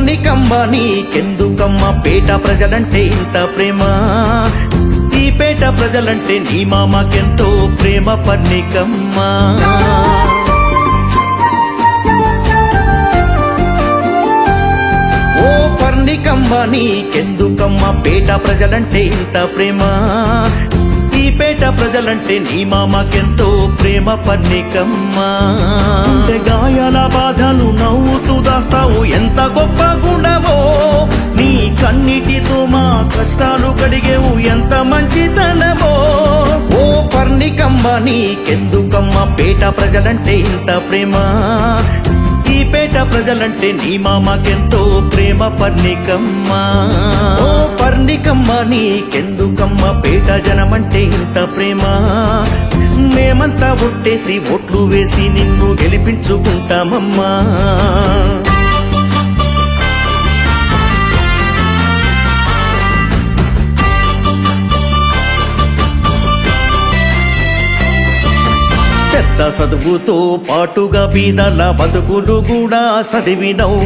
పర్ణికమ్మ నీకెందుకమ్మ? పేట ప్రజలంటే ఇంత ప్రేమ? ఈ పేట ప్రజలంటే నీ మామకెంతో ప్రేమ పర్ణికమ్మ? ఓ పర్ణికమ్మ నీకెందుకమ్మ? పేట ప్రజలంటే ఇంత ప్రేమ? ఈ పేట ప్రజలంటే నీ మామకెంతో ప్రేమ పర్ణికమ్మ? గాయాల బాధలు నవ్వు దాస్తావు ఎంత గొప్ప గుండవో? నీ కన్నిటితో మా కష్టాలు కడిగేవు. ఎంత మంచి తనవో ఓ పర్ణికమ్మ నీకెందుకమ్మ? పేట ప్రజలంటే ఇంత ప్రేమ. ఈ పేట ప్రజలంటే నీ మామకెంతో ప్రేమ పర్ణికమ్మ. ఓ పర్ణికమ్మ నీకెందుకమ్మ? పేట జనమంటే ఇంత ప్రేమ. మేమంతా ఒట్టేసి ఓట్లు వేసి నిన్ను గెలిపించుకుంటామమ్మా. పెద్ద చదువుతో పాటుగా బీదల బతుకులు కూడా చదివినవు.